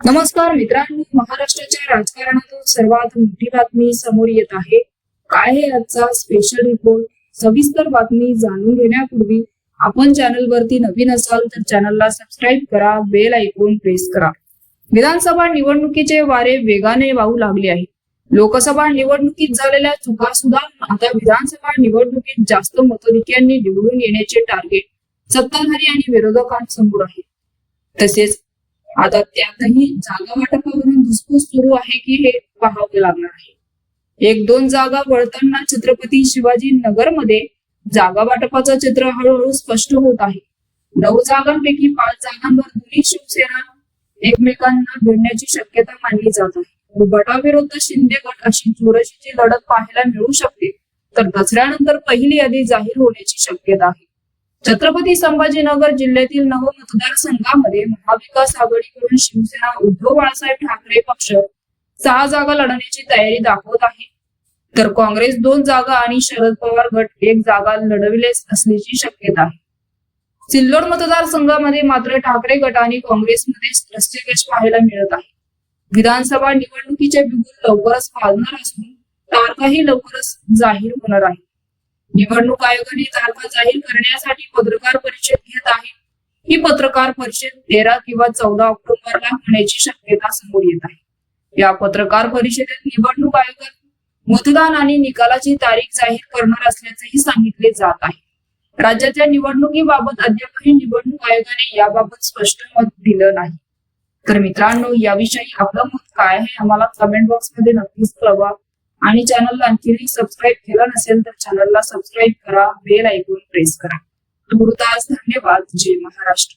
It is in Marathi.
नमस्कार मित्रांनो महाराष्ट्राच्या राजकारणातून सर्वात मोठी बातमी समोर येत आहे. काय आहे आजचा स्पेशल रिपोर्ट सविस्तर बातमी जाणून घेण्यापूर्वी आपण चॅनल वरती नवीन असाल तर चॅनलला सबस्क्राईब करा बेल ऐकून प्रेस करा. विधानसभा निवडणुकीचे वारे वेगाने वाहू लागले आहे लोकसभा निवडणुकीत झालेल्या चुका सुद्धा आता विधानसभा निवडणुकीत जास्त मतदारांनी निवडून येण्याचे टार्गेट सत्ताधारी आणि विरोधकांसमोर आहे तसेच आता त्यातही जागा वाटपावरून धुसफूस सुरू आहे की हे पाहावे लागणार आहे. एक दोन जागा वळताना छत्रपती शिवाजी नगरमध्ये जागा वाटपाचं चित्र हळूहळू स्पष्ट होत आहे. नऊ जागांपैकी पाच जागांवर दोन्ही शिवसेना एकमेकांना भिडण्याची शक्यता मानली जात आहे. गटाविरुद्ध शिंदे गट अशी चुरशीची लढत पाहायला मिळू शकते तर दसऱ्यानंतर पहिली यादी जाहीर होण्याची शक्यता आहे. छत्रपती संभाजीनगर जिल्ह्यातील नव मतदारसंघामध्ये महाविकास आघाडीकडून शिवसेना उद्धव बाळासाहेब ठाकरे पक्ष सहा जागा लढण्याची तयारी दाखवत आहे. तर काँग्रेस दोन जागा आणि शरद पवार गट एक जागा लढविले असल्याची शक्यता आहे. सिल्लोड मतदारसंघामध्ये मात्र ठाकरे गट आणि काँग्रेसमध्ये रस्तेकश पाहायला मिळत आहे. विधानसभा निवडणुकीचे बिगुल लवकरच पाजणार असून तारखाही लवकरच जाहीर होणार आहे. निवडणूक आयोगाने तारखा जाहीर करण्यासाठी पत्रकार परिषद घेत आहे. ही पत्रकार परिषद तेरा किंवा चौदा ऑक्टोबरला होण्याची शक्यता समोर येत आहे. या पत्रकार परिषदेत निवडणूक आयोगात मतदान आणि निकालाची तारीख जाहीर करणार असल्याचेही सांगितले जात आहे. राज्याच्या निवडणुकीबाबत अद्यापही निवडणूक आयोगाने याबाबत स्पष्ट मत दिलं नाही. तर मित्रांनो याविषयी आपलं मत काय आहे आम्हाला कमेंट बॉक्समध्ये नक्कीच कळवा. आणि चॅनलला आणखीनही सबस्क्राईब केलं नसेल तर चॅनलला सबस्क्राईब करा बेल ऐकून प्रेस करा. तुर्तास धन्यवाद. जय महाराष्ट्र.